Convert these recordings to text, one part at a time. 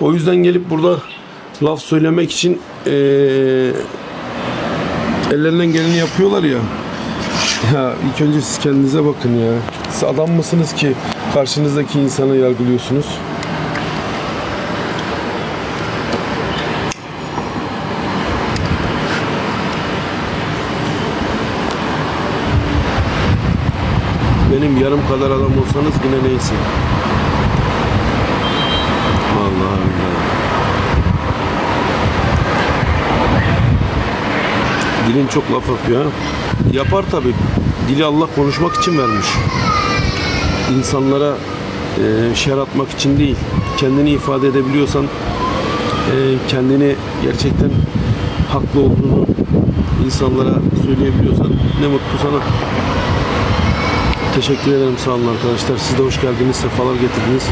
O yüzden gelip burada laf söylemek için eee ellerinden geleni yapıyorlar ya. Ya ilk önce siz kendinize bakın ya. Siz adam mısınız ki karşınızdaki insanı yargılıyorsunuz? Benim yarım kadar adam olsanız yine neyse. Allah Allah. Dilin çok laf yapıyor. Yapar tabi. Dili Allah konuşmak için vermiş. İnsanlara e, şer atmak için değil. Kendini ifade edebiliyorsan e, kendini gerçekten haklı olduğunu insanlara söyleyebiliyorsan ne mutlu sana. Teşekkür ederim sağ olun arkadaşlar. Siz de hoş geldiniz, sefalar getirdiniz.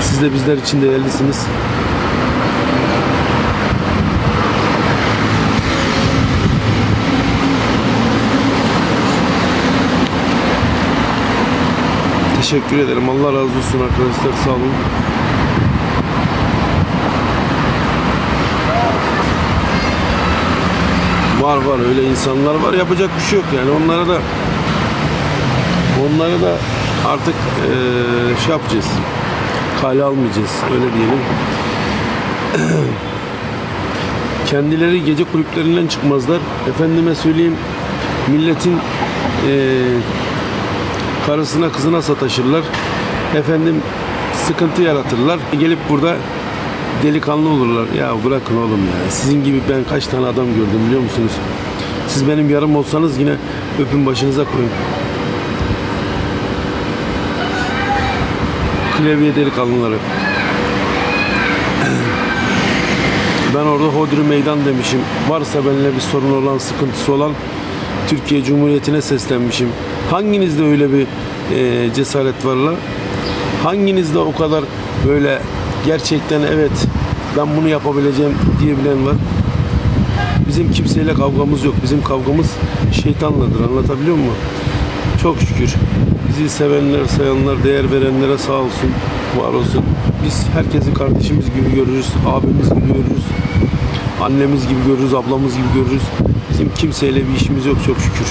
Siz de bizler için değerlisiniz. Teşekkür ederim. Allah razı olsun arkadaşlar. Sağ olun. Var var öyle insanlar var. Yapacak bir şey yok yani. Onlara da onları da artık eee, şey yapacağız. Kale almayacağız. Öyle diyelim. Kendileri gece kulüplerinden çıkmazlar. Efendime söyleyeyim milletin eee karısına kızına sataşırlar. Efendim sıkıntı yaratırlar. Gelip burada delikanlı olurlar. Ya bırakın oğlum ya. Sizin gibi ben kaç tane adam gördüm biliyor musunuz? Siz benim yarım olsanız yine öpün başınıza koyun. Klavye delikanlıları. Ben orada Hodri Meydan demişim. Varsa benimle bir sorun olan, sıkıntısı olan Türkiye Cumhuriyeti'ne seslenmişim. Hanginizde öyle bir e, cesaret var la? Hanginizde o kadar böyle gerçekten evet ben bunu yapabileceğim diyebilen var? Bizim kimseyle kavgamız yok. Bizim kavgamız şeytanladır. Anlatabiliyor muyum? Çok şükür. Bizi sevenler, sayanlar, değer verenlere sağ olsun, var olsun. Biz herkesi kardeşimiz gibi görürüz, abimiz gibi görürüz, annemiz gibi görürüz, ablamız gibi görürüz. Bizim kimseyle bir işimiz yok çok şükür.